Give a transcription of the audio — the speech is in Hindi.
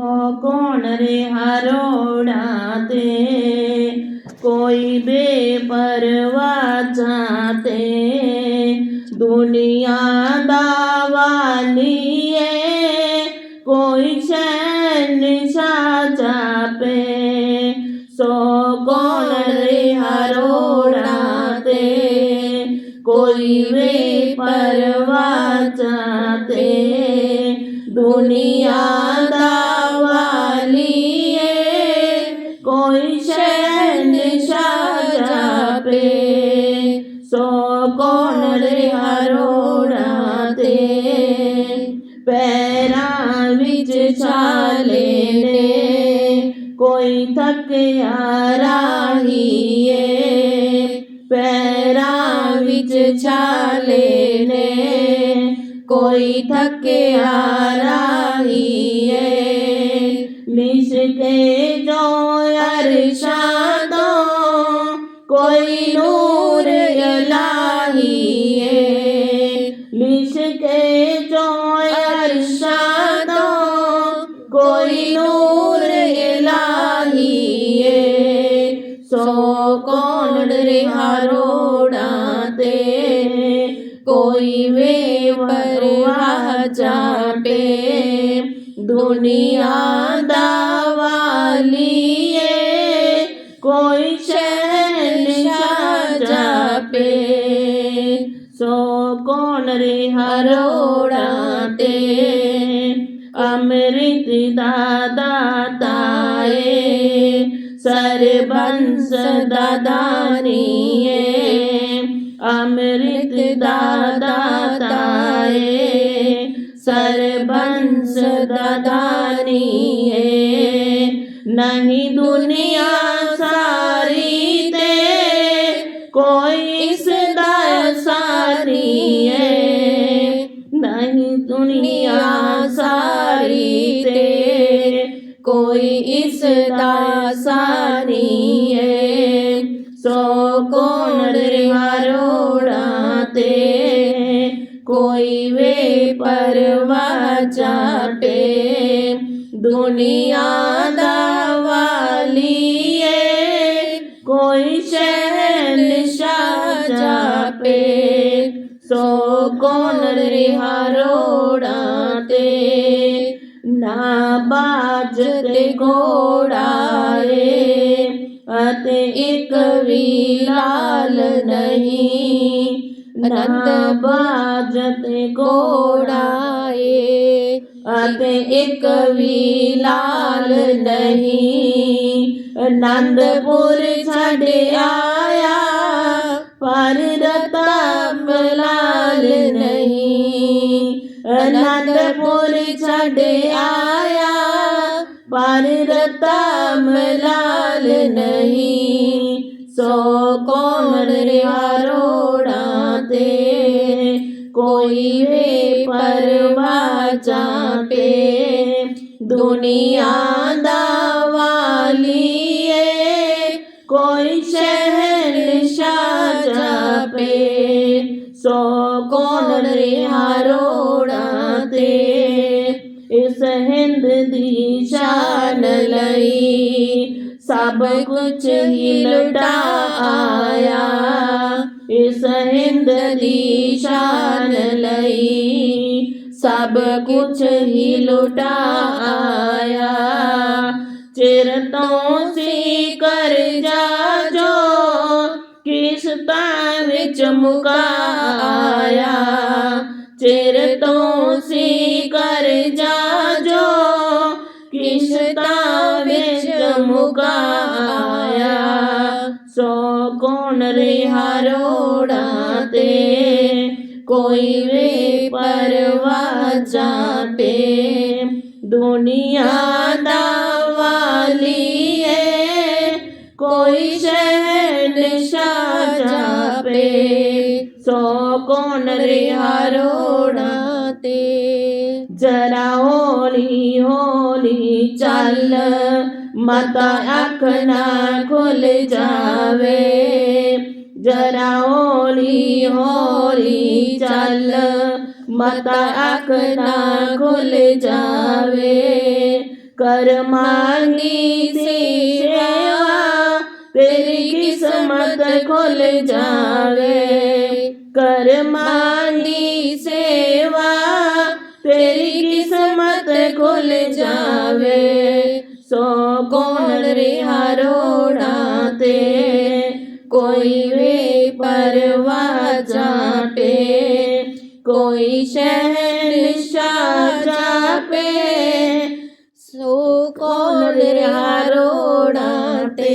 हो कौन रे हरोड़ा ते कोई बेपरवाह जाते दुनिया दावालिए कोई शैन साजा पे सो कौन रे हरोड़ा ते कोई वे परवाह लिए कोई शैन शाजा पे। सो कौन रे हरोड़ाते पैरा विच छाले ने। कोई थक आराहिए पैरा विच छाले ने। कोई थक आराहिए মিশকে জয়ার সাদ কই নূর এলাহিয়ে। মিশকে জয়ার সাদ কই নূর এলাহিয়ে। সকল রে হারোড়াতে, কই বে পরওয়া চাপে। दुनिया दावालिए कोई शहनशाह जापे। सो कौन रे हरोड़ाते अमृत दादा ताए सरबंस दादानिए अमृत दादा ताए सरबंस दादानी नहीं दुनिया सारी ते। कोई इस सारी है। नहीं दुनिया सारी ते। कोई इस दासारी है। सो कौन रिवारोड़ा ते। कोई वे परवा चाटे दुनियादार लिए कोई शहन शाजा पे। सो कौन रिहा रोड़ाते ना बाजते घोड़ाए अत एक भी लाल नहीं। नत बाजत घोड़ाए अत एक भी लाल नहीं। आनंदपुर छे आया, पर रतलाल नहीं। आनंदपुर छे आया, पर रतलाल नहीं। सो कौन रोड़ा दे कोई वे परवा चापे। दुनिया दा ज़िंदगी जान लई, सब कुछ ही लुटा आया इस हिंदी शान लई, सब कुछ ही लुटा आया चिरतों सी कर जा जो, किस तार चेर तो सी हरोड़ाते कोई वे परवा जाते। दुनिया दावाली है, कोई शहन जापे। सो कौन रिहारोडाते? जरा होली होली चल, मत अखना खुल जावे। जरा होली होली चल, मता आखना खुल जावे। कर मांगी सेवा, तेरी किस्मत खुल जावे। कर मांगी सेवा, तेरी किस्मत खुल जावे। सो कौन रे हरोड़ा तेरे કોઈ વે પરવા જાપે કોઈ શહેનશાહ જાપે. સુકોલ હારોડાતે